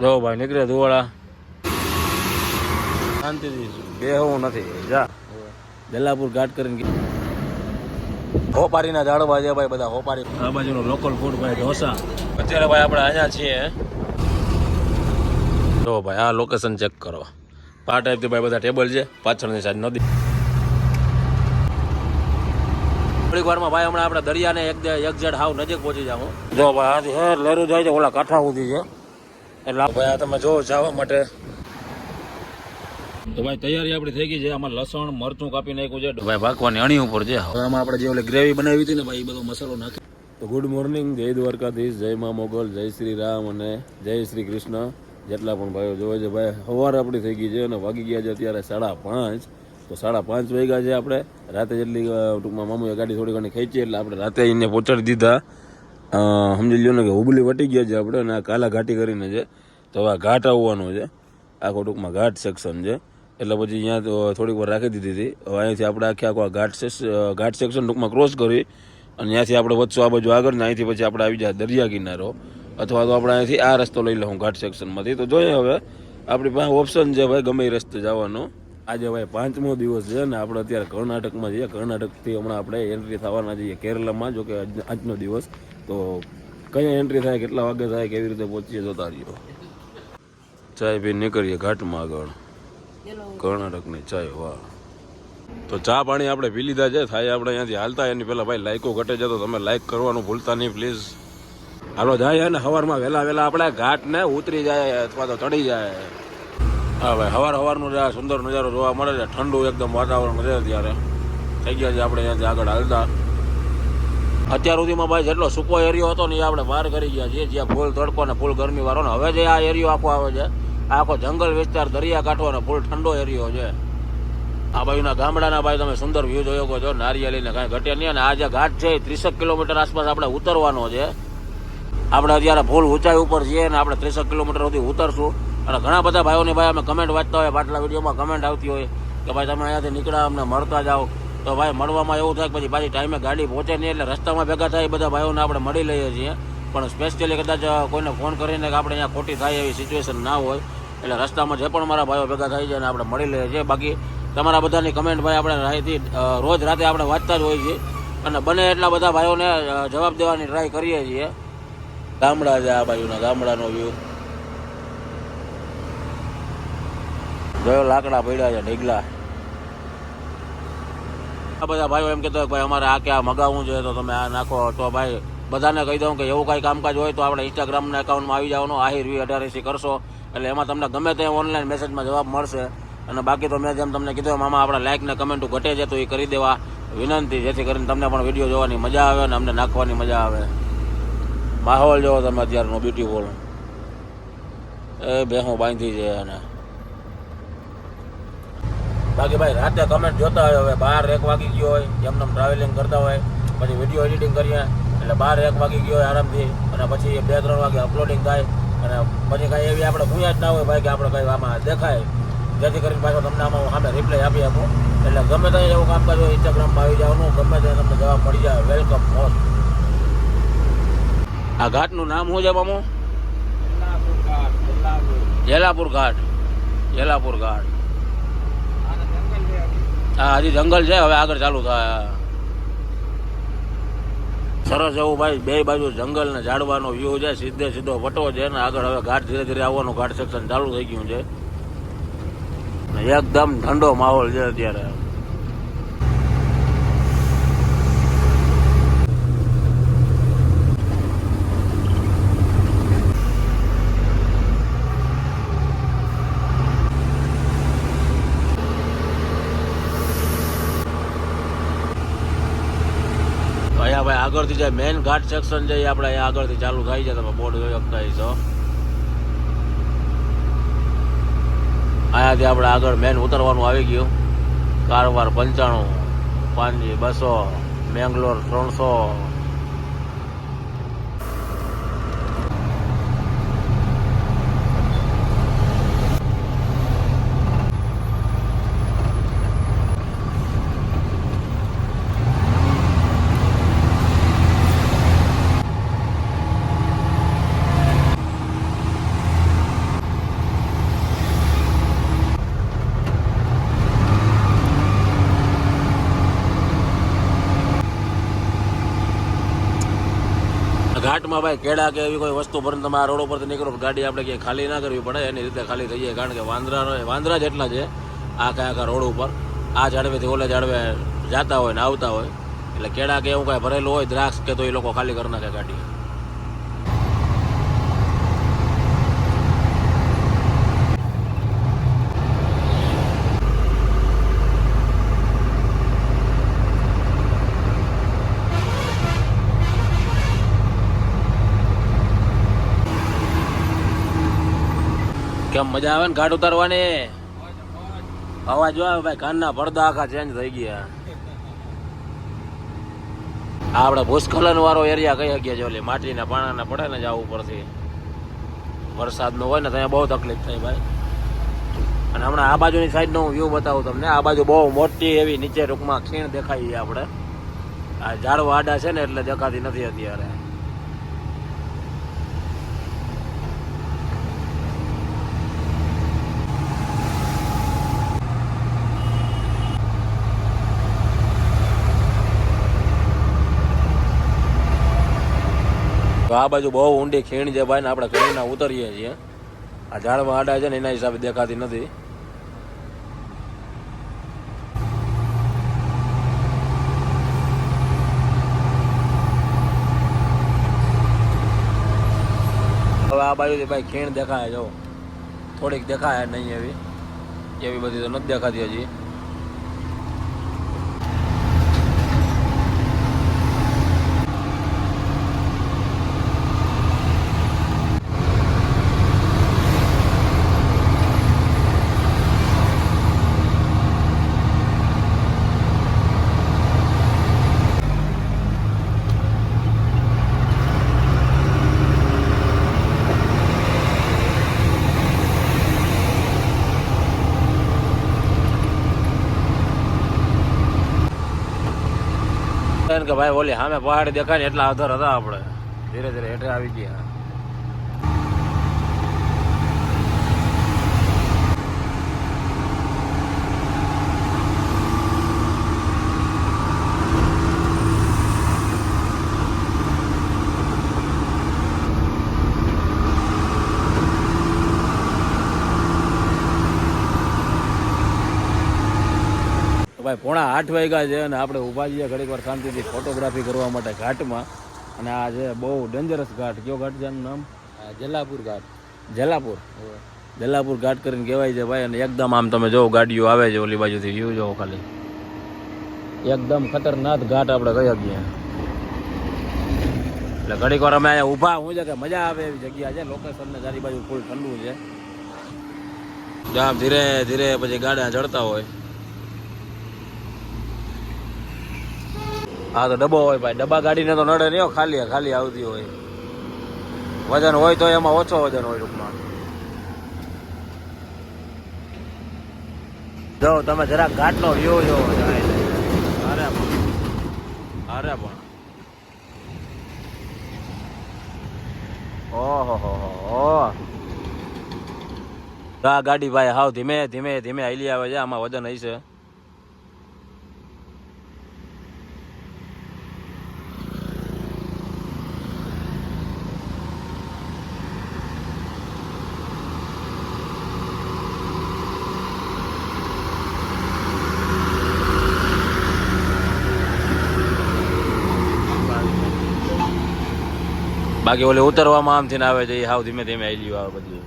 જો ભાઈ નીકળે ધુવાળા. શાંતિથી બે હું નથી. જા. દલાપુર ઘાટ કરીને હોપારીના ઝાડવા છે ભાઈ બધા હોપારી. આ બાજુનો લોકલ ફૂડ ભાઈ ઢોસા. અત્યારે ભાઈ આપણે અહીંયા છીએ. જો ભાઈ આ લોકેશન ચેક કરો. આ ટાઈપથી ભાઈ બધા ટેબલ છે પાછળની સાઈડ નદી થોડીક વારમાં ભાઈ હમણાં આપણે દરિયાને એક એક જેડ હાવ નજીક પહોંચી જાઉં. જો ભાઈ આજે હે લહેરું જાય છે ઓલા કાંઠા સુધી છે. એટલે ભાઈ આ તમે જો જવા માટે. તો ભાઈ તૈયારી આપણી થઈ ગઈ છે. આમાં લસણ મરચું કાપી નાખ્યું છે. ભાઈ ભાગવાની અણી ઉપર છે. હવે આમાં આપણે જે ઓલી ગ્રેવી બનાવી હતી ને ભાઈ બધો મસાલો નાખી. તો ગુડ મોર્નિંગ જય દ્વારકાધીશ જય મા મોગલ જય શ્રી રામ અને જય શ્રી કૃષ્ણ. જેટલા પણ ભાઈઓ જોવે છે ભાઈ સવાર આપણી થઈ ગઈ છે અને વાગી ગયા છે અત્યારે સાડા પાંચ. તો સાડા પાંચ વાગ્યા છે આપણે. રાતે જેટલી ટૂંકમાં મામુએ ગાડી થોડી ઘણી ખેંચી એટલે આપણે રાતે એને પહોંચાડી દીધા. સમજી લ્યો ને કે હુબલી વટી ગયા છે આપણે અને આ કાલા ઘાટી કરીને છે. તો હવે ઘાટ આવવાનો છે. આખો ટૂંકમાં ઘાટ સેક્શન છે. એટલે પછી અહીંયા થોડીક વાર રાખી દીધી હતી. હવે અહીંયાથી આપણે આખે આખો ઘાટ ઘાટ સેક્શન ટૂંકમાં ક્રોસ કરી અને ત્યાંથી આપણે વધશું આ બાજુ આગળ ને અહીંથી પછી આપણે આવી જાય દરિયા કિનારો. અથવા તો આપણે અહીંથી આ રસ્તો લઈ લઉં ઘાટ સેક્શનમાંથી તો જોઈએ હવે, આપણી પાસે ઓપ્શન છે ભાઈ ગમે એ રસ્તે જવાનો. આજે ભાઈ પાંચમો દિવસ છે ને આપણે અત્યારે કર્ણાટકમાં જઈએ. કર્ણાટકથી હમણાં આપણે એન્ટ્રી થવાના જઈએ કેરલામાં જો કે આજ- આજનો દિવસ. તો કઈ એન્ટ્રી થાય, કેટલા વાગે થાય, કેવી રીતે પહોંચીએ, જોતા રહીએ. ચાય પી નીકળીએ ઘાટમાં આગળ. કર્ણાટકની ચાય વાહ તો ચા પાણી આપણે પી લીધા છે. થાય આપણે અહીંયાથી હાલતા. એની પહેલાં ભાઈ લાઇકો ઘટે છે તો તમે લાઇક કરવાનું ભૂલતા નહીં પ્લીઝ હાલો, જાય ને સવારમાં વહેલા વહેલા આપણે ઘાટને ઉતરી જાય અથવા તો ચડી જાય. હા ભાઈ સવાર સવારનો જે સુંદર નજારો જોવા મળે છે. ઠંડુ એકદમ વાતાવરણ છે ત્યારે થઈ ગયા છે આપણે અહીંયાથી આગળ હાલતા. અત્યાર સુધીમાં ભાઈ જેટલો સૂકો એરિયો હતો ને એ આપણે બહાર કરી ગયા છીએ. જ્યાં ફૂલ તડકો ને ફૂલ ગરમી વાળો ને હવે જે આ એરિયો આખો આવે છે આખો જંગલ વિસ્તાર દરિયા કાંઠો અને ફૂલ ઠંડો એરિયો છે. આ બાજુના ગામડાના ભાઈ તમે સુંદર વ્યૂ જોયો કહો છો. નારિયેલીને કાંઈ ઘટે નહીં અને આ જે ઘાટ છે એ ત્રીસેક કિલોમીટર આસપાસ આપણે ઉતરવાનો છે. આપણે અત્યારે ફૂલ ઊંચાઈ ઉપર છીએ અને આપણે ત્રીસેક કિલોમીટર સુધી ઉતરશું. અને ઘણા બધા ભાઈઓને ભાઈ અમે કમેન્ટ વાંચતા હોય પાટલા વિડીયોમાં કમેન્ટ આવતી હોય કે ભાઈ તમે અહીંયાથી નીકળ્યા અમને મળતા જાઓ. તો ભાઈ મળવામાં એવું થાય કે પછી પાછી ટાઈમે ગાડી પહોંચે નહીં એટલે રસ્તામાં ભેગા થાય એ બધા ભાઈઓને આપણે મળી લઈએ છીએ. પણ સ્પેશિયલી કદાચ કોઈને ફોન કરીને કે આપણે અહીંયા ખોટી થાય એવી સિચ્યુએશન ના હોય એટલે રસ્તામાં જે પણ મારા ભાઈઓ ભેગા થાય છે ને આપણે મળી લઈએ છીએ. બાકી તમારા બધાની કમેન્ટ ભાઈ આપણે રાહીથી રોજ રાતે આપણે વાંચતા જ હોઈએ છીએ. અને બને એટલા બધા ભાઈઓને જવાબ દેવાની ટ્રાય કરીએ છીએ. ગામડા છે આ બાજુના, ગામડાનો વ્યૂ જોયો, લાકડા પડ્યા છે, ઢીગલા. આ બધા ભાઈઓ એમ કહેતો ભાઈ અમારે આ ક્યાં મગાવવું છે, તો તમે આ નાખો. તો ભાઈ બધાને કહી દઉં કે એવું કાંઈ કામકાજ હોય તો આપણે ઇન્સ્ટાગ્રામના એકાઉન્ટમાં આવી જવાનું આહિર વી અઢારેસી કરશો. એટલે એમાં તમને ગમે તે ઓનલાઈન મેસેજમાં જવાબ મળશે. અને બાકી તો મેં જેમ તમને કીધું એમ, આમાં આપણા લાઇક ને કમેન્ટો ઘટે છે, તો એ કરી દેવા વિનંતી, જેથી કરીને તમને પણ વીડિયો જોવાની મજા આવે અને અમને નાખવાની મજા આવે. માહોલ જોવો તમે અત્યારનો બ્યુટીફુલ એ ભેહું બાંધી છે અને બાકી ભાઈ, રાતે કમેન્ટ જોતા હોય, હવે બાર એક વાગી ગયો હોય જેમને ટ્રાવેલિંગ કરતા હોય, પછી વીડિયો એડિટિંગ કરીએ, એટલે બાર એક વાગી ગયો હોય આરામથી, અને પછી બે ત્રણ વાગે અપલોડિંગ થાય અને પછી કાંઈ એવી આપણે ભૂયા જ ના હોય ભાઈ કે આપણે કંઈ આમાં દેખાય. જેથી કરીને પાછો તમને આમાં સામે રિપ્લાય આપી આપું. એટલે ગમે ત્યાં એવું કામ કરજો ઇન્સ્ટાગ્રામમાં આવી જવાનું ગમે ત્યાં તમને જવાબ મળી જાય. વેલકમ મોસ્ટ આ ઘાટનું નામ શું છે મામો? જેલાપુર ઘાટ જેલાપુર. ઘાટ. હા હજી જંગલ છે હવે આગળ ચાલુ થાય. સરસ એવું ભાઈ, બે બાજુ જંગલ ને ઝાડવાનો વ્યૂ છે, સીધે સીધો વટો છે ને આગળ હવે ઘાટ ધીરે ધીરે આવવાનું, ઘાટ સેક્શન ચાલુ થઈ ગયું છે. એકદમ ઠંડો માહોલ છે અત્યારે તો અહીંયા ભાઈ આગળથી જે મેઇન ઘાટ સેક્શન છે એ આપણે અહીંયા આગળથી ચાલુ થાય છે, તમે બોર્ડ જોઈ શકતા હશો. અહીંયાથી આપણે આગળ મેન ઉતરવાનું આવી ગયું. કારવાર પંચાણું પાનજી બસો, મેંગ્લોર ત્રણસો ઘાટમાં ભાઈ કેળા કે એવી કોઈ વસ્તુ ભરીને તમે આ રોડ ઉપરથી નીકળો ગાડી આપણે ક્યાંય ખાલી ના કરવી પડે, એની રીતે ખાલી થઈ જાય. કારણ કે વાંદરા વાંદરા જેટલા છે, આ કયા આખા રોડ ઉપર. આ ઝાડવેથી ઓલે ઝાડવે જાતા હોય ને આવતા હોય. એટલે કેળા કે એવું કાંઈ ભરેલું હોય, દ્રાક્ષ કે તો એ લોકો ખાલી કરી નાખે ગાડી કેમ મજા આવે ને ઘાટ ઉતારવાની? અવાજ આવે ભાઈ કાનના પડદા આખા ચેન્જ થઈ ગયા. આપણે ભૂસ્ખલન વાળો એરિયા કઈ શકીએ ઓલી? માટીના પાણાના પડે ને જાવ ઉપરથી. વરસાદનો હોય ને ત્યાં બહુ તકલીફ થાય ભાઈ. અને હમણાં આ બાજુની સાઈડનો હું વ્યૂ બતાવું તમને. આ બાજુ બહુ મોટી એવી નીચે રૂપમાં ખીણ દેખાય છે આપણે. આ ઝાડવા આડા છે ને એટલે દેખાતી નથી અત્યારે તો આ બાજુ બહુ ઊંડી ખીણ છે ભાઈ ને આપણે ખીણના ઉતરીએ છીએ. આ ઝાડમાં આડા છે ને એના હિસાબે દેખાતી નથી. હવે આ બાજુથી ભાઈ ખીણ દેખાય જો. થોડીક દેખાય નહીં એવી. એવી બધી તો નથી દેખાતી હજી. કે ભાઈ ઓલી સામે પહાડ દેખાય ને એટલા આધાર હતા આપણે. ધીરે ધીરે હેઠે આવી ગયા. ભાઈ પોણા આઠ વાગ્યા છે અને આપણે ઊભા છીએ ઘડીક વાર શાંતિથી ફોટોગ્રાફી કરવા માટે ઘાટમાં. અને આ છે બહુ ડેન્જરસ ઘાટ. કયો ઘાટ છે નામ? જલાપુર ઘાટ. જલાપુર? જલાપુર ઘાટ કરીને કહેવાય છે ભાઈ અને એકદમ આમ તમે જોવો ગાડીઓ આવે છે ઓલી બાજુથી વ્યૂ જોવો ખાલી. એકદમ ખતરનાક ઘાટ આપણે કહી શકીએ. એટલે ઘડીક વાર અમે અહીંયા ઊભા હું છે કે મજા આવે એવી જગ્યા છે. લોકેશનને ચારી બાજુ ફૂલ ઠંડુ છે. જામ ધીરે ધીરે પછી ગાડા ચડતા હોય. હા તો ડબ્બો હોય ભાઈ. ડબ્બા ગાડીને તો નડે નહીં ખાલી ખાલી આવતી હોય. વજન હોય તો એમાં ઓછો વજન હોય ટૂંકમાં. જો તમે જરાક ઘાટનો વ્યૂ જો અરે પણ. અરે પણ. ઓહો હો હો હો. આ ગાડી ભાઈ હાવ ધીમે ધીમે ધીમે હાલી આવે છે. આમાં વજન હશે. બાકી ઓલે ઉતરવામાં આમથી ને આવે છે, એ હાવ ધીમે ધીમે હાલી આવે બધું.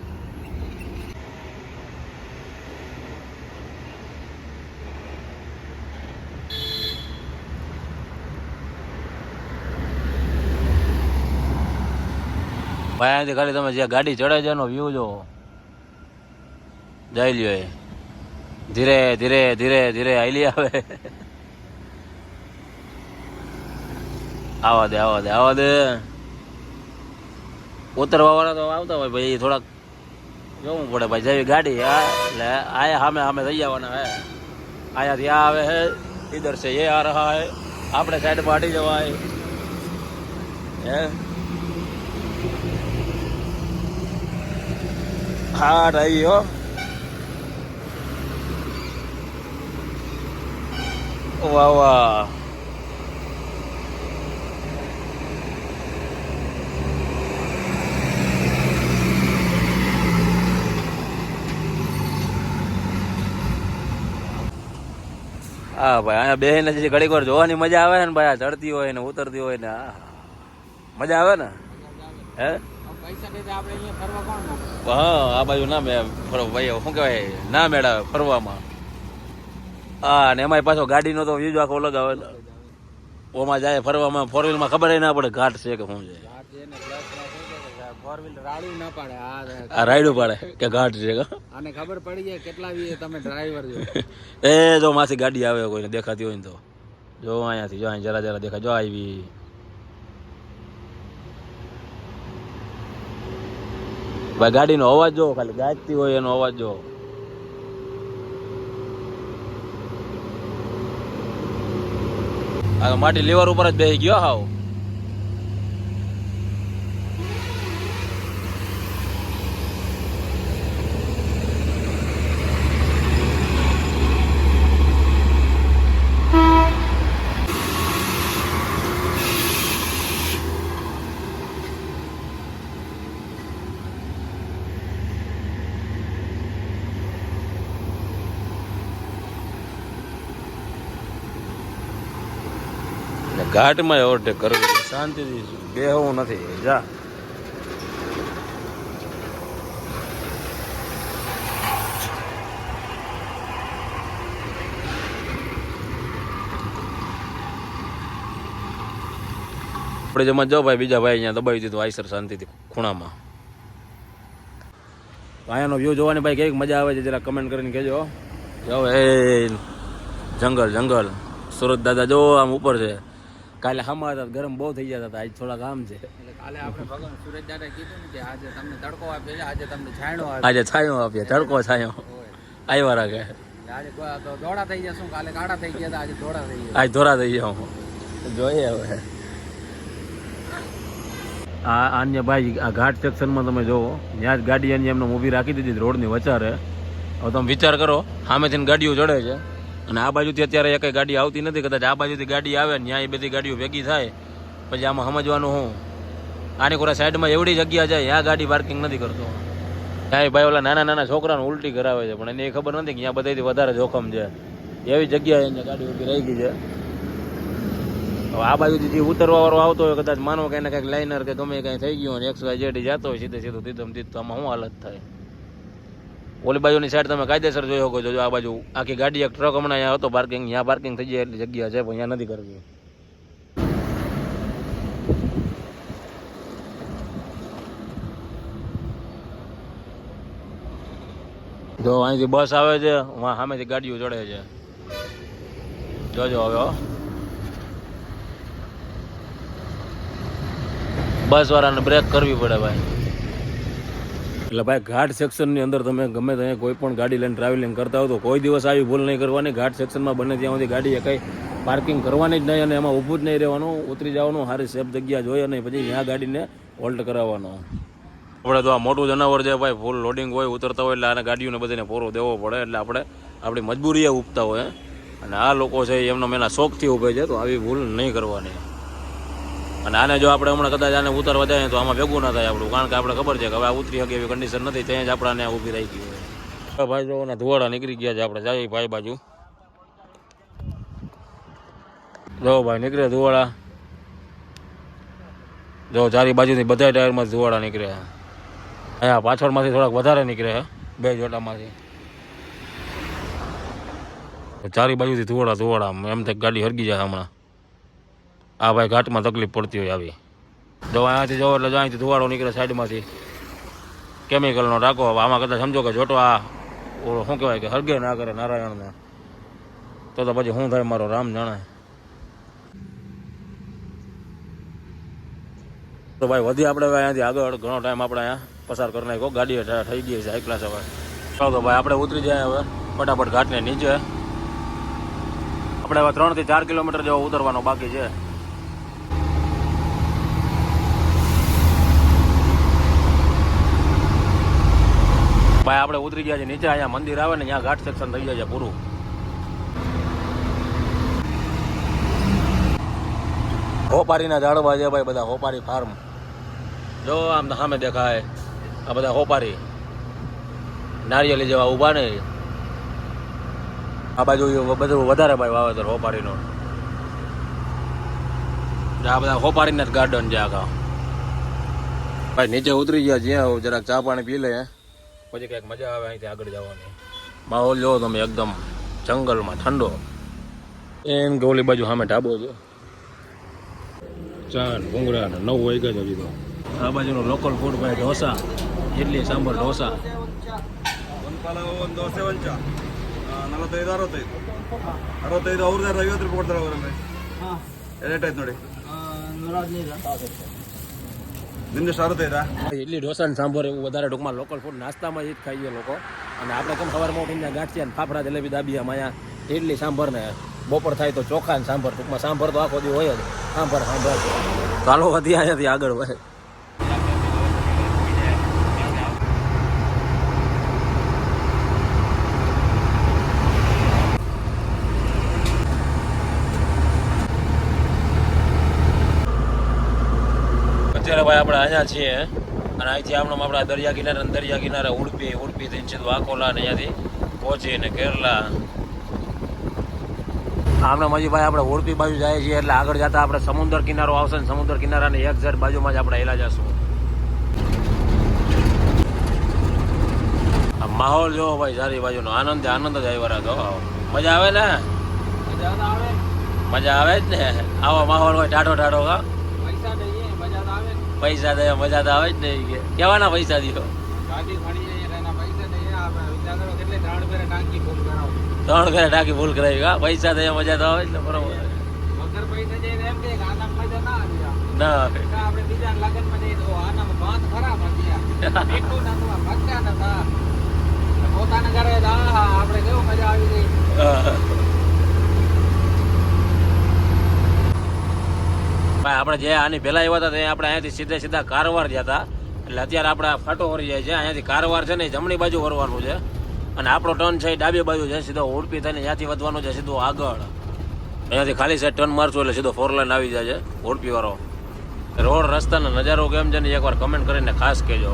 ભાઈ, અહીંથી ખાલી તમે જ્યાં ગાડી ચડે છે એનો વ્યૂ જો જઈ લ્યો એ. ધીરે ધીરે ધીરે ધીરે હાલી આવે આવા દે આવા દે આવા દે. ઉતરવાવાળા તો આવતા હોય ભાઈ થોડાક જોવું પડે. ભાઈ, જેવી ગાડી હા એટલે આયા સામે સામે થઈ જવાના હે. આયાથી આ આવે હે ઇધર છે, એ આ રહા હે. આપણે સાઈડ પાડી જવાય. હે? હા રહી હો. વાહ વાહ. હા, ભાઈ, અહીંયા બેહીને જે ઘડીક વાર જોવાની મજા આવે ને ભાઈ ચડતી હોય ને ઉતરતી હોય ને. મજા આવે ને હે ફરવા? હા, આ બાજુ ના મેં ફરો ભાઈ, શું કહેવાય, ના મેળાવે ફરવામાં હા ને એમાંય પાછો ગાડીનો તો વ્યૂ આખો અલગ આવે ઓમાં જાય ફરવામાં ફોર વ્હીલમાં ખબર ના પડે, ઘાટ છે કે શું છે આ જે ને plus માં થઈ જાય કે રાડું ના પાડે. આ આ રાયડું પાડે કે ઘાટ છે કે? ખબર પડી જાય કેટલા વી તમે ડ્રાઈવર છો. એ જો માસી ગાડી આવે કોઈને દેખાતી હોય ને તો. જો અહીંયાથી જો અહીં જરા જરા દેખાય. જો આવી. ભાઈ ગાડીનો અવાજ જો ખાલી. ગાજતી હોય એનો અવાજ જો માટી લીવર ઉપર જ બેસી ગયો હાવ. ઘાટમાં ઓવરટેક કરવી શાંતિથી બેહવું નથી. જા. આપણે જેમાં જાઓ ભાઈ બીજા ભાઈ અહીંયા દબાવી દીધું આઈસર શાંતિથી ખૂણામાં. અહીંયાનો વ્યૂ જોવાની ભાઈ કંઈક મજા આવે છે જરા કમેન્ટ કરીને કહેજો. જાઓ એ જંગલ જંગલ. સુરત દાદા જો આમ ઉપર છે. કાલે હમા હતા ગરમ બહુ થઈ જતા હતા આજ થોડા કામ છે. કાલે આપણે ભગવાન સુરજ દાદા કીધું ને કે આજે તમને તડકો આપે છે આજે તમને છાંયડો આપે આજે છાયો આપીએ તડકો છાયો. આવ્યા રાખે. આજે દોડા થઈ જશું કાલે કાળા થઈ ગયા હતા આજે દોડા થઈ ગયા. આજ ધોરા થઈ ગયા જોઈએ હવે. આ અન્ય ભાઈ આ ઘાટ સેક્શનમાં તમે જોવો ત્યાં જ ગાડી એની એમને ઊભી રાખી દીધી રોડની વચારે હવે તમે વિચાર કરો સામેથી ગાડીઓ ચડે છે. અને આ બાજુથી અત્યારે એકઈ ગાડી આવતી નથી. કદાચ આ બાજુથી ગાડી આવે ત્યાં એ બધી ગાડીઓ ભેગી થાય. પછી આમાં સમજવાનું હું. આની કોરા સાઈડમાં એવડી જગ્યા છે ત્યાં ગાડી પાર્કિંગ નથી કરતો. ત્યાં ભાઈ ઓલા નાના નાના છોકરાને ઉલટી કરાવે છે, પણ એને એ ખબર નથી કે ત્યાં બધાથી વધારે જોખમ છે. એવી જગ્યાએ એને ગાડી ઊભી રહી ગઈ છે. હવે આ બાજુથી જે ઉતરવા વાળો આવતો હોય, કદાચ માનો કે એને કંઈક લાઇનર કે ગમે કંઈ થઈ ગયું હોય એક્સ વાય જેડી જતો હોય, સીધે સીધું તીધમ તીધ તો આમાં શું હાલત થાય? ઓલી બાજુની સાઈડ તમે કાયદેસર જોઈ શકો છો. આ બાજુ આખી ગાડી, એક ટ્રક હમણાં અહીંયા હતો પાર્કિંગ અહીંયા પાર્કિંગ થઈ જાય એટલી જગ્યા છે, પણ અહીંયા નથી કરવી. જો અહીંથી બસ આવે છે વાં સામેથી ગાડીઓ ચડે છે. જોજો હવે. બસ વાળાને બ્રેક કરવી પડે ભાઈ. એટલે ભાઈ ઘાટ સેક્શનની અંદર તમે ગમે ત્યાં કોઈ પણ ગાડી લઈને ટ્રાવેલિંગ કરતા હો તો કોઈ દિવસ આવી ભૂલ નહીં કરવાની. ઘાટ સેક્શનમાં બને ત્યાં સુધી ગાડી કંઈ પાર્કિંગ કરવાની જ નહીં અને એમાં ઊભું જ નહીં રહેવાનું. ઉતરી જવાનું સારી સેફ જગ્યા જોઈએ અને પછી ત્યાં ગાડીને હોલ્ટ કરાવવાનો. આપણે તો આ મોટું જનાવર છે ભાઈ ફૂલ લોડિંગ હોય, ઉતરતા હોય એટલે આને ગાડીઓને બધાને પોરો દેવો પડે. એટલે આપણે આપણી મજબૂરીએ ઉપતા હોય. અને આ લોકો છે એમનો મેં શોખથી ઊભે છે, તો આવી ભૂલ નહીં કરવાની. અને આને જો આપણે હમણાં કદાચ આને ઉતારવા જાય તો આમાં ભેગું ના થાય આપણું. કારણ કે આપણે ખબર છે કે હવે ઉતરી શકે એવી કન્ડિશન નથી, ત્યાં જ આપણાને ઊભી રહી ગઈ હોય. ભાઈ જો ધુવાડા નીકળી ગયા છે, આપણે જાય ભાઈ બાજુ. જો ભાઈ નીકળે ધુવાડા. જો ચારી બાજુથી બધા ટાયરમાંથી ધુવાડા નીકળે. અહીંયા પાછળમાંથી થોડાક વધારે નીકળે બે જોટામાંથી ચારી બાજુથી ધુવાડા ધુવાડા, એમ થાય ગાડી હરગી જાય હમણાં. આ ભાઈ ઘાટમાં તકલીફ પડતી હોય આવી. જો અહીંયાથી જો એટલે અહીંથી ધુવાડો નીકળે સાઈડમાંથી. કેમિકલનો હવે આમાં કદાચ સમજો કે જોટો આ શું કહેવાય કે હરગે ના કરે નારાયણને. તો તો પછી શું થાય મારો રામ જાણે. તો ભાઈ વધી આપણે અહીંયાથી આગળ, ઘણો ટાઈમ આપણે અહીંયા પસાર કરી નાખ્યો. ગાડી થઈ ગઈ છે હાઈ ક્લાસ હવે. તો ભાઈ આપણે ઉતરી જાય હવે. ફટાફટ ઘાટને નીચે. આપણે હવે ત્રણથી ચાર કિલોમીટર જેવો ઉતરવાનો બાકી છે. ભાઈ, આપણે ઉતરી ગયા છે નીચે અહીંયા મંદિર આવે ને ત્યાં ઘાટ સેક્શન થઈ જાય છે પૂરું. હોપારીના ઝાડવા છે ભાઈ બધા, હોપારી ફાર્મ જો આમ સામે દેખાય, આ બધા હોપારી. નારિયેલી જેવા ઊભા ને. આ બાજુ બધું વધારે ભાઈ વાવેતર હોપારીનું. આ બધા હોપારીના જ ગાર્ડન છે આખા. ભાઈ, નીચે ઉતરી ગયા, જ્યાં જરાક ચા પાણી પી લે. પછી કંઈક મજા આવે અહીંથી આગળ જવાની માહોલ જોવો તમે એકદમ જંગલમાં ઠંડો એન ગોલી બાજુ સામે ઢાબો છે ચાન ભૂંગળા ને નવ વાગ્યા છે હજી તો આ બાજુનું લોકલ ફૂડ ભાઈ ઢોસા ઇડલી સાંભર ઢોસા ಪಲಾವು ಒಂದು ದೋಸೆ ಒಂಚ ನಲವತ್ತೈದು ಅರವತ್ತೈದು ಅರವತ್ತೈದು ಅವ್ರದ್ದು ಐವತ್ತು ರೂಪಾಯಿ ಕೊಡ್ತಾರೆ ಅವ್ರನ್ನೇ ರೇಟ್ ಆಯ್ತು ನೋಡಿ જિંદગી સારું થઈ ઇડલી ઢોસા ને સાંભોર એવું વધારે ટૂંકમાં લોકલ ફૂડ નાસ્તામાં જ ખાઈએ લોકો. અને આપણે કેમ ખબર ઉઠીને ગાંઠીએ ને ફાફડા, જલેબી, દાબીયા અહીંયા ઇડલી સાંભર ને બપોર થાય તો ચોખા ને સાંભર. ટૂંકમાં સાંભર તો આખો દી હોય જ. સાંભર સાંભર. ચાલો વધી અહીંયાથી આગળ વધે. આપણે અહીંયા છીએ. અને અહીંથી આમણાં આપણા દરિયા કિનારે દરિયા કિનારે ઉડપી ઉડપી થઈને સીધું વાકોલા ને અહીંયાથી પહોંચીને કેરલા આમણાં માજી ભાઈ આપણે ઉડપી બાજુ જાય છીએ એટલે આગળ જતા આપણે સમુદ્ર કિનારો આવશે ને સમુદ્ર કિનારાની એક ઝેડ બાજુમાં જ આપણે હેલા જશું. માહોલ જોવો ભાઈ સારી બાજુનો આનંદ આનંદ જ આવ્યો રાખો મજા આવે ને? મજા આવે. મજા આવે જ ને? આવો માહોલ હોય ટાઢો ટાઢો કા પૈસા દઈએ મજા તો આવે ને પૈસા દે મજા તો આવે જ ને ઈ કે. કેવાના પૈસા દીધો? ત્રણ ઘરે ટાંકી ભૂલ કરાવી. હા પૈસા દે મજા તો આવે જ ને બરોબર. વગર પૈસા જઈએ એમ કે આનામ મજા ના પોતાના ઘરે આપણે કેવું મજા આવી ગઈ. આપણે જે આની પહેલા આવ્યા હતા તે આપણે અહીંયાથી સીધે સીધા કારવાર હતા. એટલે અત્યારે આપણે ફાટો વળી જાય છે, અહીંયાથી કારવાર છે ને જમણી બાજુ વરવાનું છે. અને આપણો ટર્ન છે એ ડાબી બાજુ છે, સીધો ઉડપી થઈને ત્યાંથી વધવાનું છે, સીધું આગળ. અહીંયાથી ખાલી સાઈડ ટર્ન મારશું એટલે સીધો ફોર લાઈન આવી જાય છે, ઉડપી વાળો. રોડ રસ્તાનો નજારો કેમ છે ને એકવાર કમેન્ટ કરીને ખાસ કહેજો.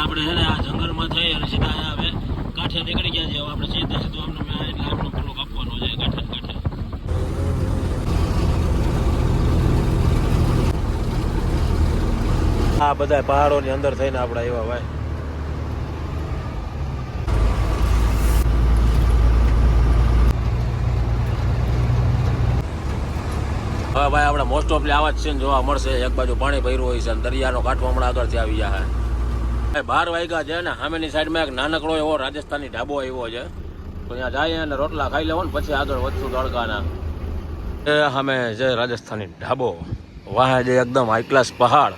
આપણે છે ને આ જંગલમાં થઈ અને સીધા હવે કાંઠે નીકળી ગયા છે આપણે સીધા સીધું એટલે આપણો પેલો કાપવાનો છે કાંઠે ને કાંઠે આ બધા પહાડોની અંદર થઈને આપણે આવ્યા ભાઈ. હવે ભાઈ આપણે મોસ્ટ ઓફલી આવા જ સીન જોવા મળશે. એક બાજુ પાણી ભર્યું હોય છે અને દરિયાનો કાંઠો હમણાં આગળથી આવી જાય ભાઈ બાર વાગ્યા છે ને, સામેની સાઈડમાં એક નાનકડો એવો રાજસ્થાની ઢાબો આવ્યો છે. તો ત્યાં જઈએ અને રોટલા ખાઈ લેવો ને, પછી આગળ વધશું તડકાના એ સામે જે રાજસ્થાની ઢાબો, વાહ, જે એકદમ હાઈ ક્લાસ પહાડ.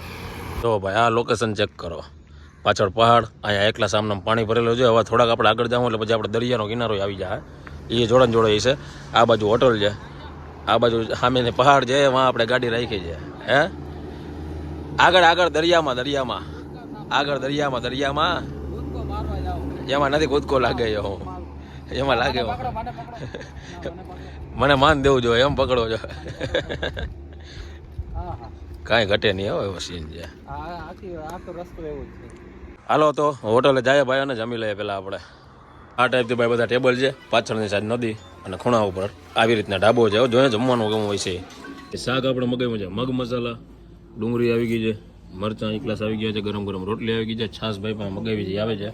જો ભાઈ આ લોકેશન ચેક કરો. પાછળ પહાડ, અહીંયા એકલા સામનો પાણી ભરેલું છે. હવે થોડાક આપણે આગળ જાઉં એટલે પછી આપણે દરિયાનો કિનારો આવી જાય. એ જોડન જોડે છે. આ બાજુ હોટલ છે. આ બાજુ સામેને પહાડ છે. એમાં આપણે ગાડી રાખી છે. હે? આગળ આગળ, દરિયામાં દરિયામાં. આગળ, દરિયામાં દરિયામાં. એમાં નથી કૂદકો લાગે હું એમાં લાગે મને મને દેવું જોઈએ, એમ પકડો હા કાંઈ ઘટે નહીં હવે એવો સીન છે. આ આખી આ તો રસ્તો એવો જ છે. હાલો તો હોટલે જાય ભાઈ અને જમી લઈએ પેલા આપણે. આ ટાઈપથી ભાઈ બધા ટેબલ છે પાછળની સાઈડ નદી અને ખૂણા ઉપર. આવી રીતના ઢાબો છે જોઈએ જમવાનું કેવું હોય છે. એ શાક આપણે મગાવ્યું છે મગ મસાલા. ડુંગળી આવી ગઈ છે. મરચાં એક ગ્લાસ આવી ગયા છે ગરમ ગરમ રોટલી આવી ગઈ છે. છાશ ભાઈ પણ મગાવી છે આવે છે.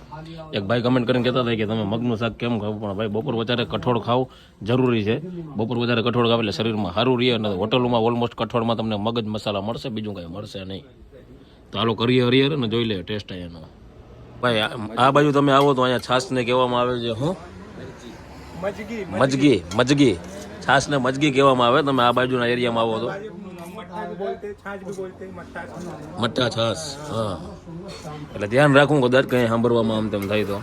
એક ભાઈ કમેન્ટ કરીને કહેતા હતા કે તમે મગનું શાક કેમ ખાવું? પણ ભાઈ બપોર વધારે કઠોળ ખાવું જરૂરી છે. બપોર વધારે કઠોળ ખાવ એટલે શરીરમાં સારું રહે અને હોટલોમાં ઓલમોસ્ટ કઠોળમાં તમને મગજ મસાલા મળશે બીજું કાંઈ મળશે નહીં. તો હાલો કરીએ હરિયર ને જોઈ લે ટેસ્ટ એનો ભાઈ આ- બાજુ તમે આવો તો અહીંયા છાશને કહેવામાં આવે છે હું? મજગી મજગી. છાશને મજગી કહેવામાં આવે. તમે આ બાજુના એરિયામાં આવો તો. મઠ્ઠા છાસ હા. એટલે ધ્યાન રાખવું કદાચ કંઈ સાંભળવામાં આમ તેમ થાય તો.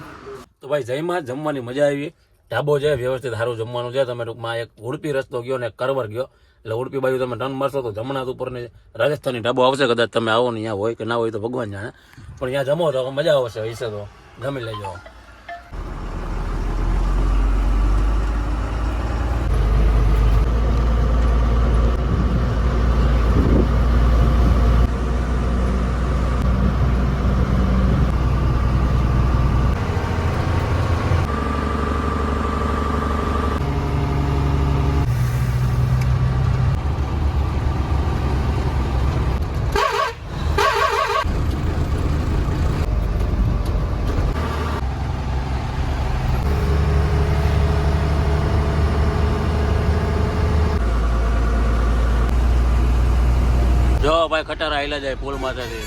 તો ભાઈ જયમાં જમવાની મજા આવી. ઢાબો છે વ્યવસ્થિત સારું જમવાનું છે. તમે ટૂંકમાં એક ઉડપી રસ્તો ગયો ને એક કરવર ગયો. એટલે ઉડપી બાજુ તમે ટર્ન મારશો તો જમણા ઉપર ઉપરની રાજસ્થાની ઢાબો આવશે કદાચ તમે આવો ને અહીંયા હોય કે ના હોય તો ભગવાન જાણે. પણ ત્યાં જમો તો મજા આવશે હશે તો. જમી લેજો. ભાઈ ખટારા આવેલા જાય પુલ માથાથી.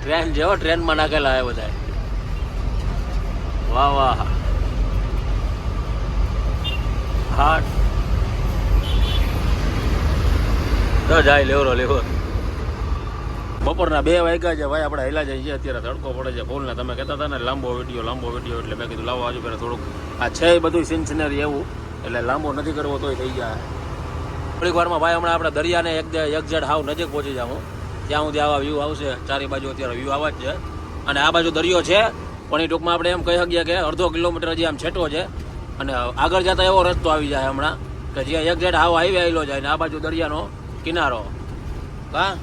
ટ્રેન જેવો ટ્રેનમાં નાખેલા હે બધા વાહ વાહ. હા. તો જાય લેવરો લેવો બપોરના બે વાગ્યા છે ભાઈ, આપણે હેલા જઈએ અત્યારે તડકો પડે છે ફૂલ ને તમે કહેતા હતા ને, લાંબો વીડિયો લાંબો વીડિયો એટલે મેં કીધું, લાવો આજુ પહેલાં થોડુંક. આ છે એ બધું સીન સિનરી એવું, એટલે લાંબો નથી કરવો તોય થઈ જાય થોડીક વારમાં ભાઈ હમણાં આપણે દરિયાને એક એક્ઝેટ હાવ નજીક પહોંચી જાઉં ત્યાં સુધી આવા વ્યૂ આવશે. ચારે બાજુ અત્યારે વ્યૂ આવા જ છે. અને આ બાજુ દરિયો છે, પણ એ ટૂંકમાં આપણે એમ કહી શકીએ કે અડધો કિલોમીટર હજી આમ છેટો છે. અને આગળ જતા એવો રસ્તો આવી જાય હમણાં, કે જે એક્ઝેટ હાવ હાઈવે આવેલો જાય ને આ બાજુ દરિયાનો કિનારો. હા.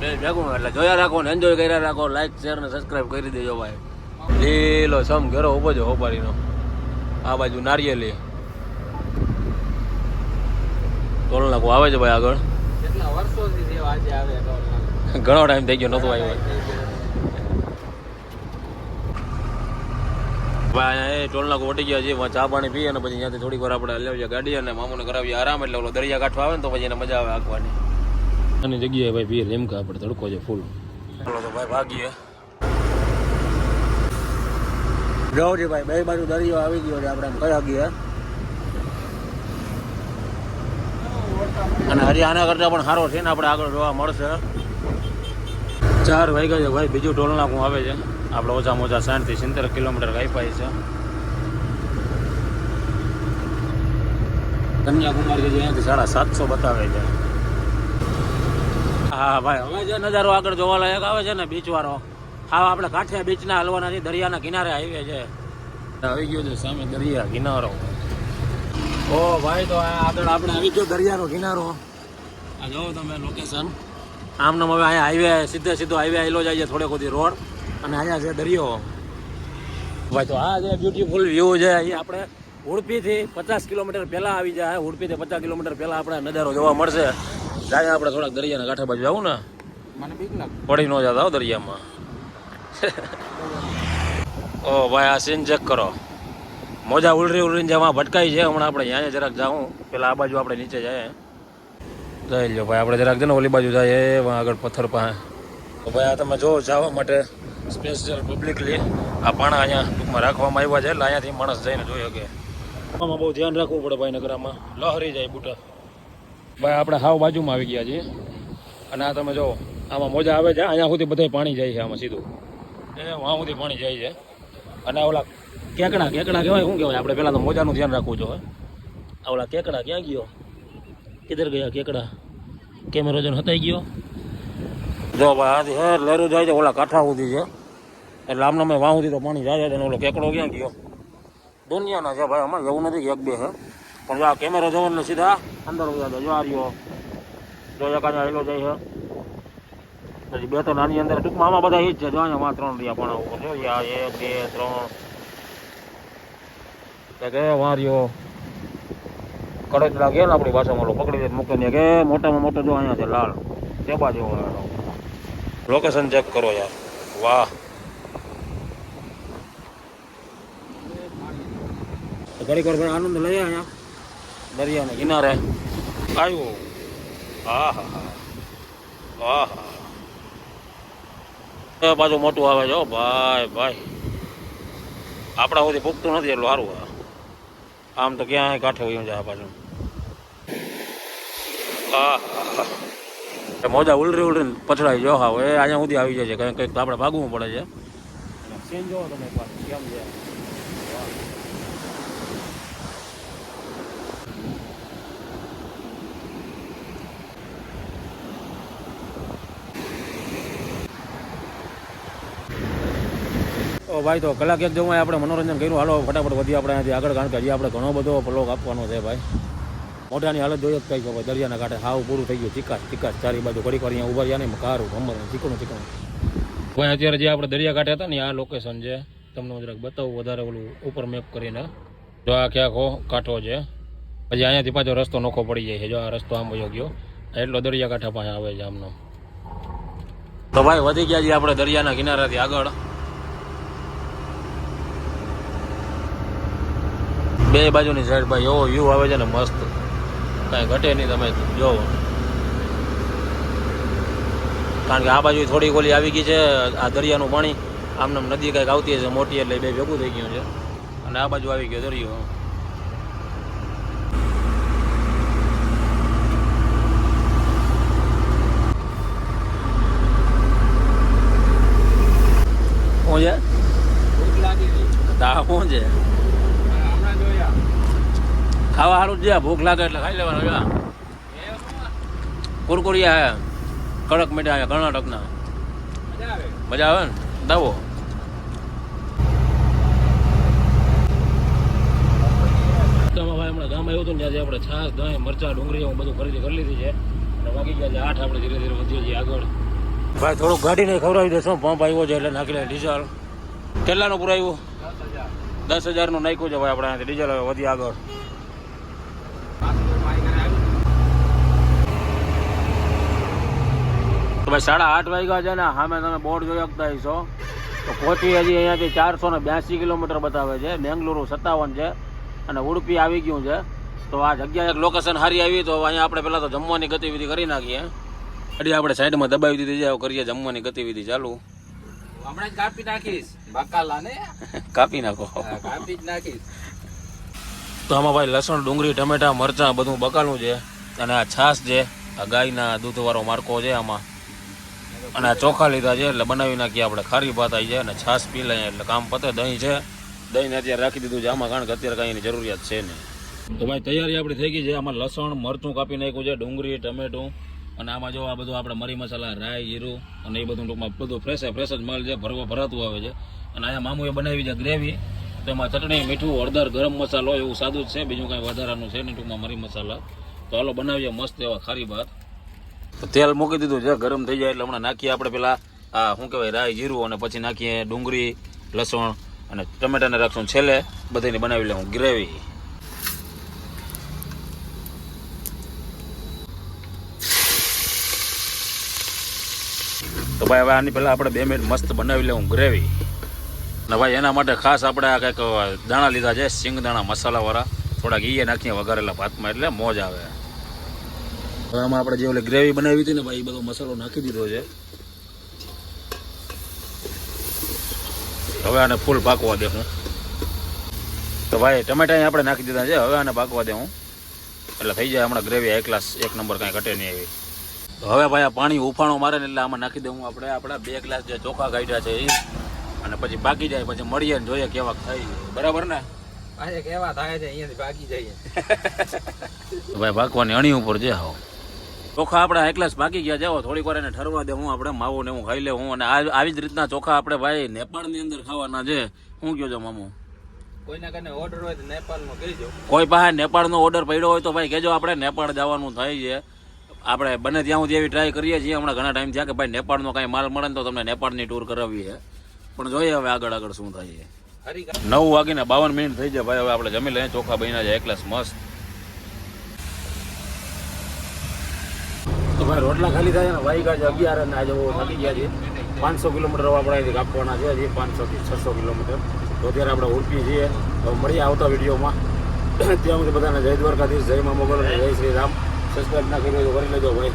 બે ભેગું એટલે જોયા રાખો ને એન્જોય કર્યા રાખો. લાઈક શેર ને સબસ્ક્રાઈબ કરી દેજો ભાઈ. લીલો સમ ઘેરો ઊભો છે હોપારીનો આ બાજુ નારિયેલી. ટોલ નાકું આવે છે ભાઈ આગળ. કેટલા વર્ષોથી જે આજે આવે ટોલ નાકા. ઘણો ટાઈમ થઈ ગયો નહોતું આવ્યો. ભાઈ એ ટોલ નાકું વટી ગયા છે ચા પાણી પીએ અને પછી ત્યાંથી થોડીક વાર આપણે હલાવીએ ગાડી અને મામુને કરાવીએ આરામ એટલે ઓલો દરિયા કાંઠો આવે ને તો પછી એને મજા આવે આંકવાની અને જગ્યાએ ભાઈ પીએ લીમકા આપણે તડકો છે ફૂલ ચાલો તો ભાઈ ભાગીએ. જાઓ છે ભાઈ બે બાજુ દરિયો આવી ગયો છે આપણે કયા ગયા અને હજી આના કરતાં પણ સારો છે ને આપણે આગળ જોવા મળશે. ચાર વાગ્યા છે ભાઈ, બીજું ટોલ નાકું આવે છે. આપણે ઓછામાં ઓછા સાઠથી સિત્તેર કિલોમીટર કાપાય છે. કન્યાકુમારી જે અહીંયાથી સાડા સાતસો બતાવે છે. હા, ભાઈ, હવે જે નજારો આગળ જોવા લાયક આવે છે ને બીચવાળો, હા, આપણે કાંઠિયા બીચના હલવાના દરિયાના કિનારે આવીએ છે. આવી ગયો છે સામે દરિયા કિનારો. ઓ ભાઈ તો આ આગળ આપણે આવી ગયો દરિયાનો કિનારો. આ જોવો તમે લોકેશન આમનામ હવે અહીંયા હાઈવે સીધે સીધો હાઈવે આવેલો જાય છે થોડેક સુધી રોડ. અને અહીંયા છે દરિયો. ભાઈ તો આ જે બ્યુટીફુલ વ્યૂ છે અહીંયા આપણે ઉડપીથી પચાસ કિલોમીટર પહેલાં આવી જાય. ઉડપીથી પચાસ કિલોમીટર પહેલાં આપણે નજારો જોવા મળશે. જાય આપણે થોડાક દરિયાના કાંઠે બાજુ આવું ને? મને બીક લાગે. પડી ન જતા દરિયામાં. ઓ ભાઈ આ સીન ચેક કરો. મોજા ઉલરી ઉલરીને જેમાં ભટકાઈ છે, હમણાં આપણે અહીંયા જરાક જાઉં. પેલા આ બાજુ આપણે નીચે જાય જઈ લો ભાઈ, આપણે જરાક છે ને ઓલી બાજુ જાય એમાં આગળ પથ્થર પાસે. તો ભાઈ, આ તમે જો જવા માટે સ્પેશિયલ પબ્લિકલી આ પાણા અહીંયા ટૂંકમાં રાખવામાં આવ્યા છે, એટલે અહીંયાથી માણસ જઈને જોઈ શકે. આમાં બહુ ધ્યાન રાખવું પડે ભાઈ નગરામાં લહરી જાય બુટા. ભાઈ, આપણે હાવ બાજુમાં આવી ગયા છીએ. અને આ તમે જો આમાં મોજા આવે છે, અહીંયા સુધી બધે પાણી જાય છે આમાં સીધું. એ વાં સુધી પાણી જાય છે. અને ઓલા કેકડા કેકડા કહેવાય, શું કહેવાય? આપણે પહેલાં તો મોજાનું ધ્યાન રાખવું જોઈએ. આ ઓલા કેકડા ક્યાં ગયો? કિધર ગયા કેકડા? કેમેરો જોઈને હતાઈ ગયો? જો ભાઈ હે, લહેરું જાય છે, ઓલા કાંઠા સુધી છે. એટલે આમને મેં વાં સુધી તો પાણી જાય છે ઓલો કેકડો ક્યાં ગયો? દુનિયાના છે ભાઈ, અમારે એવું નથી એક બે હે. પણ આ કેમેરો જવો ને સીધા, અંદર જો આ રહ્યો. જો એક અહીંયા હેલો જાય છે પછી બે તો નાની અંદર ટૂંકમાં આમાં બધા એ જ છે. જો અહીંયા ત્રણ રહ્યા, પણ ઉપર. જો એક, બે, ત્રણ કે વાર્યો રહ્યો કડકડા કે ને આપણી ભાષામાં પકડી દે મૂકે ને કે મોટામાં મોટો જો અહીંયા છે, લાલ. ચેપા જેવો લોકેશન ચેક કરો યાર. વાહ. ઘડીક વાર આનંદ લઈએ અહીંયા. દરિયાને કિનારે. આવ્યો હા હા હા. હા બાજુ મોટું આવે હો, ભાઈ ભાઈ. આપણા સુધી પૂગતું નથી એટલું સારું આમ તો ક્યાંય કાંઠે વયું જાય આ બાજુ? હા મોજા ઉલરી ઉલરીને પછડાઈ જો હા એ અહીંયા સુધી આવી જાય છે કંઈક કંઈક આપણે ભાગવું પડે છે? ઓ ભાઈ, તો કલાક એક જવું આપણે મનોરંજન કર્યું. હાલો, ફટાફટ વધી આપણે અહીંયાથી આગળ, કારણ કે હજી આપણે ઘણો બધો બ્લોક આપવાનો છે ભાઈ. મોઢાની હાલત જોઈએ જ કઈ ભાઈ દરિયાના કાંઠે હાવ પૂરું થઈ ગયું. ચીકાશ ચીકાશ ચારી બાજુ ઘડીક વાર અહીંયા ઊભા રહ્યા ને કારું ગમર ચીકણું ચીકણું. ભાઈ અત્યારે જે આપણે દરિયાકાંઠે હતા ને, આ લોકેશન છે. તમને જરાક બતાવું, વધારે ઓલું ઉપર મેપ કરીને. જો આ ક્યાંક કાંઠો છે. પછી અહીંયાથી પાછો રસ્તો નોખો પડી જાય છે. જો આ રસ્તો આમ વયો ગયો. એટલો દરિયા કાંઠા પાસે આવે છે આમનો. તો ભાઈ, વધી ગયા છીએ આપણે દરિયાના કિનારાથી આગળ. બે બાજુની સાઈડ ભાઈ એવો વ્યૂ આવે છે ને મસ્ત. કાંઈ ઘટે નહીં તમે જોવો કારણ કે આ બાજુ થોડી ગોલી આવી ગઈ છે, આ દરિયાનું પાણી. આમને આમ નદી કંઈક આવતી હશે મોટી એટલે બે ભેગું થઈ ગયું છે. અને આ બાજુ આવી ગયો દરિયો. શું છે? લાગી શું છે? ખાવા સારું છે ભૂખ લાગે એટલે ખાઈ લેવાનું છે કુરકુરિયા હે કડક મીઠા હે કર્ણાટકના. મજા આવે ને? દાવો. ભાઈ હમણાં ગામ આવ્યું હતું ને ત્યાંથી આપણે છાશ દહીં મરચા ડુંગળી હું બધું ખરીદી કરી લીધી છે. અને બાકી ગયા છે આઠ આપણે ધીરે ધીરે વધીએ છીએ આગળ. ભાઈ થોડુંક ગાડીને ખવડાવી દેશો. પંપ આવ્યો છે એટલે નાખી લે ડીઝલ. કેટલાનું પુરાયું? દસ હજાર દસ હજારનું નાખ્યું છે ભાઈ આપણે ડીઝલ હવે વધી આગળ પાસપોર્ટ મારી ઘરે આવ્યું તો ભાઈ સાડા આઠ વાગ્યા છે ને સામે તમે બોર્ડ જોઈ શકતા હશો. તો કોચી હજી અહીંયાથી ચારસો ને બ્યાસી કિલોમીટર બતાવે છે. બેંગલુરુ સત્તાવન છે અને ઉડપી આવી ગયું છે. તો આ જગ્યા એક લોકેશન સારી આવી તો અહીંયા આપણે પહેલાં તો જમવાની ગતિવિધિ કરી નાખીએ. અડી આપણે સાઈડમાં દબાવી દીધી છે કરીએ જમવાની ગતિવિધિ ચાલુ. હમણાં કાપી નાખીશ બકાલા ને? કાપી નાખો. કાપી જ નાખીશ. તો આમાં ભાઈ લસણ ડુંગળી ટમેટા મરચાં બધું બકાલું છે અને આ છાશ છે. આ ગાયના દૂધવાળો માર્કો છે આમાં. અને ચોખા લીધા છે એટલે બનાવી નાખીએ આપણે. ખારી ભાત આવી જાય અને છાશ પી લઈએ. એટલે કામ પતે, દહીં છે. દહીંને અત્યારે રાખી દીધું છે. આમાં કારણ કે અત્યારે કાંઈ જરૂરિયાત છે નહીં. તો ભાઈ, તૈયારી આપણી થઈ ગઈ છે. આમાં લસણ, મરચું કાપી નાખ્યું છે, ડુંગળી, ટમેટું. અને આમાં જો આ બધું આપણે મરી મસાલા, રાઈ, જીરું અને એ બધું ટૂંકમાં બધું ફ્રેશ ફ્રેશ જ માલ છે. ભરવા, ભરાતું આવે છે. અને અહીંયા મામુએ બનાવી છે ગ્રેવી. તો એમાં ચટણી, મીઠું, હળદર, ગરમ મસાલો એવું સાદું જ છે. બીજું કાંઈ વધારાનું છે નહીં ટૂંકમાં મરી મસાલા. તો હાલો બનાવીએ મસ્ત એવા ખારી ભાત. તો તેલ મૂકી દીધું છે, ગરમ થઈ જાય એટલે હમણાં નાખીએ આપણે પેલા, આ, શું કહેવાય, રાઈ, જીરું અને પછી નાખીએ ડુંગળી, લસણ અને ટમેટાને રાખશું છેલ્લે. બધાને બનાવી લઉં ગ્રેવી. તો ભાઈ, હવે આની પહેલાં આપણે બે મિનિટ મસ્ત બનાવી લઉં ગ્રેવી. ને ભાઈ, એના માટે ખાસ આપણે આ કંઈક દાણા લીધા છે સિંગ દાણા મસાલાવાળા થોડા ઘીએ નાખીએ વઘારેલા ભાતમાં એટલે મોજ આવે. હવે આમાં આપણે જે ઓલે ગ્રેવી બનાવી હતી ને ભાઈ એ બધો મસાલો નાખી દીધો છે. હવે આને ફૂલ પાકવા દે હું. તો ભાઈ ટમેટા આપણે નાખી દીધા છે. હવે આને પાકવા દે હું. એટલે થઈ જાય હમણાં ગ્રેવી એક ગ્લાસ એક નંબર કાંઈ ઘટે નહીં એવી. તો હવે ભાઈ આ પાણી ઉફાણો મારે ને એટલે આમાં નાખી દઉં આપણે. આપણા બે ગ્લાસ જે ચોખા કાઢ્યા છે એ અને પછી પાકી જાય પછી મળીએ ને જોઈએ કેવા થાય. બરાબર ને? આજે કેવા થાય છે અહીંયાથી ભાગી જઈએ. ભાઈ પાકવાની અણી ઉપર છે હાવ. ચોખા આપણે એક ગ્લાસ ભાગી ગયા જાઓ થોડીક વાર એને ઠરવા દે હું આપણે માવો ને હું ખાઈ લે હું અને આવી જ રીતના ચોખા આપણે ભાઈ નેપાળની અંદર ખાવાના છે. શું કહો છો મામુ? કોઈ પાસે નેપાળનો ઓર્ડર પડ્યો હોય તો ભાઈ કહેજો આપણે નેપાળ જવાનું થાય છે. આપણે બને ત્યાં સુધી એવી ટ્રાય કરીએ છીએ. હમણાં ઘણા ટાઈમ થયા કે ભાઈ નેપાળનો કાંઈ માલ મળે ને તો તમને નેપાળની ટૂર કરાવી છે પણ જોઈએ હવે આગળ આગળ શું થાય છે. નવ વાગીને બાવન મિનિટ થઈ જાય ભાઈ હવે આપણે જમી લઈએ. ચોખા બન્યા છે એક ગ્લાસ મસ્ત. ભાઈ રોટલા ખાલી થાય ને વાઈ ગયા અગિયાર અને આજે થાકી ગયા છે. પાંચસો કિલોમીટર આપણે અહીંથી કાપવાના છે હજી, પાંચસોથી છસો કિલોમીટર. તો અત્યારે આપણે ઉડપી છીએ. તો મળીએ આવતા વિડીયોમાં. ત્યાં સુધી બધાને જય દ્વારકાધીશ, જય મા મોગલ અને જય શ્રી રામ. સબસ્ક્રાઈબ ના કરી તો કરી લેજો ભાઈ.